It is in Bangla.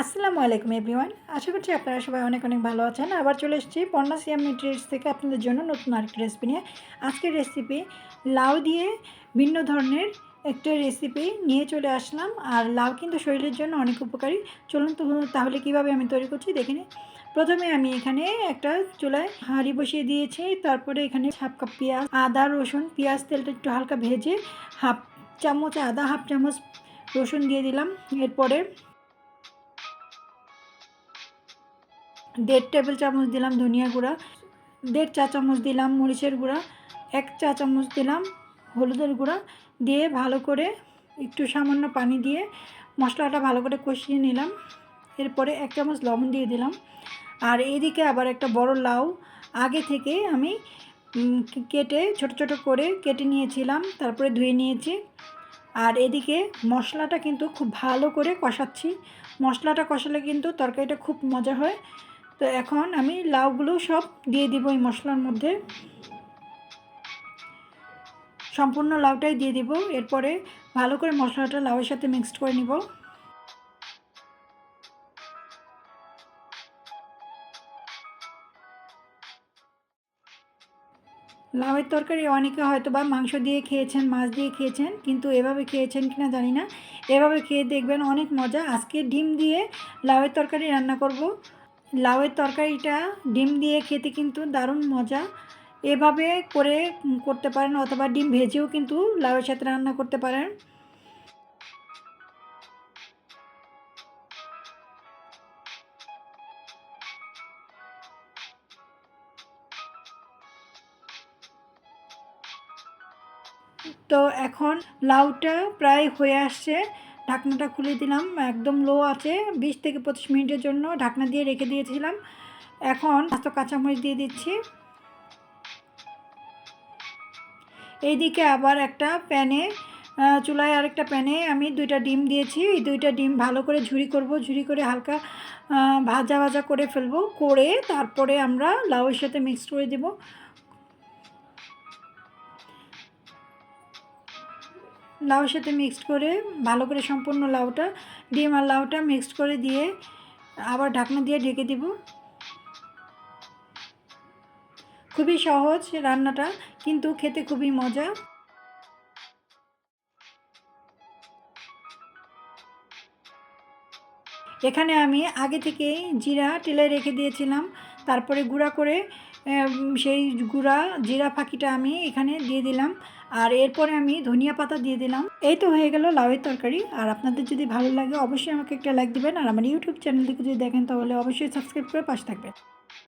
আসসালামু আলাইকুম, এভরিওয়ান। আশা করছি আপনারা সবাই অনেক অনেক ভালো আছেন। আবার চলে এসেছি পর্ণা সিয়াম নিউট্রিটস থেকে আপনাদের জন্য নতুন আরেকটি রেসিপি নিয়ে। আজকের রেসিপি লাউ দিয়ে ভিন্ন ধরনের একটা রেসিপি নিয়ে চলে আসলাম। আর লাউ কিন্তু শরীরের জন্য অনেক উপকারী। চলুন তো তাহলে কীভাবে আমি তৈরি করছি দেখে নিই। প্রথমে আমি এখানে একটা চুলায় হাঁড়ি বসিয়ে দিয়েছি। তারপরে এখানে হাফ কাপ পেঁয়াজ, আদা, রসুন, পেঁয়াজ তেলটা একটু হালকা ভেজে হাফ চামচ আদা, হাফ চামচ রসুন দিয়ে দিলাম। এরপরে দেড় টেবিল চামচ দিলাম ধনিয়া গুঁড়া, দেড় চা চামচ দিলাম মরিচের গুঁড়া, এক চা চামচ দিলাম হলুদের গুঁড়া দিয়ে ভালো করে একটু সামান্য পানি দিয়ে মশলাটা ভালো করে কষিয়ে নিলাম। এরপরে এক চামচ লবণ দিয়ে দিলাম। আর এদিকে আবার একটা বড় লাউ। আগে থেকে আমি কেটে ছোট ছোট করে কেটে নিয়েছিলাম, তারপরে ধুয়ে নিয়েছি। আর এদিকে মশলাটা কিন্তু খুব ভালো করে কষাচ্ছি। মশলাটা কষালে কিন্তু তরকারিটা খুব মজা হয়। তো এখন আমি লাউগুলো সব দিয়ে দিব এই মশলার মধ্যে। সম্পূর্ণ লাউটাই দিয়ে দিব। এরপরে ভালো করে মশলাটা লাউয়ের সাথে মিক্সড করে নিব। লাউয়ের তরকারি অনেকে হয়তো বা মাংস দিয়ে খেয়েছেন, মাছ দিয়ে খেয়েছেন, কিন্তু এভাবে খেয়েছেন কিনা জানি না। এভাবে খেয়ে দেখবেন অনেক মজা। আজকে ডিম দিয়ে লাউয়ের তরকারি রান্না করব। লাউয়ের তরকারিটা ডিম দিয়ে খেতে কিন্তু দারুণ মজা। এভাবে করে করতে পারেন অথবা ডিম ভেজেও কিন্তু লাউয়ের সাথে রান্না করতে পারেন। তো এখন লাউটা প্রায় হয়ে আসছে। ঢাকনাটা খুলে দিলাম, একদম লো আছে, বিশ থেকে পঁচিশ মিনিটের জন্য ঢাকনা দিয়ে রেখে দিয়েছিলাম। এখন আস্ত কাঁচামরিচ দিয়ে দিচ্ছি। এইদিকে আবার একটা প্যানে চুলায় আরেকটা প্যানে আমি দুইটা ডিম দিয়েছি। এই দুইটা ডিম ভালো করে ঝুরি করব ঝুরি করে হালকা ভাজা ভাজা করে ফেলব, করে তারপরে আমরা লাউয়ের সাথে মিক্স করে দেবো। লাউর সাথে মিক্সড করে ভালো করে সম্পূর্ণ লাউটা, ডিম আর লাউটা মিক্সড করে দিয়ে আবার ঢাকনা দিয়ে ঢেকে দিব। খুবই সহজ রান্নাটা, কিন্তু খেতে খুবই মজা। এখানে আমি আগে থেকেই জিরা টেলে রেখে দিয়েছিলাম, তারপরে গুঁড়া করে সেই গুঁড়া, জিরা ফাঁকিটা আমি এখানে দিয়ে দিলাম, আর এরপরে আমি ধনিয়া পাতা দিয়ে দিলাম। এই তো হয়ে গেল লাউয়ের তরকারি, আর আপনাদের যদি ভালো লাগে অবশ্যই আমাকে একটা লাইক দিবেন, আর আমার ইউটিউব চ্যানেল থেকে যদি দেখেন তাহলে অবশ্যই সাবস্ক্রাইব করে পাশে থাকবেন।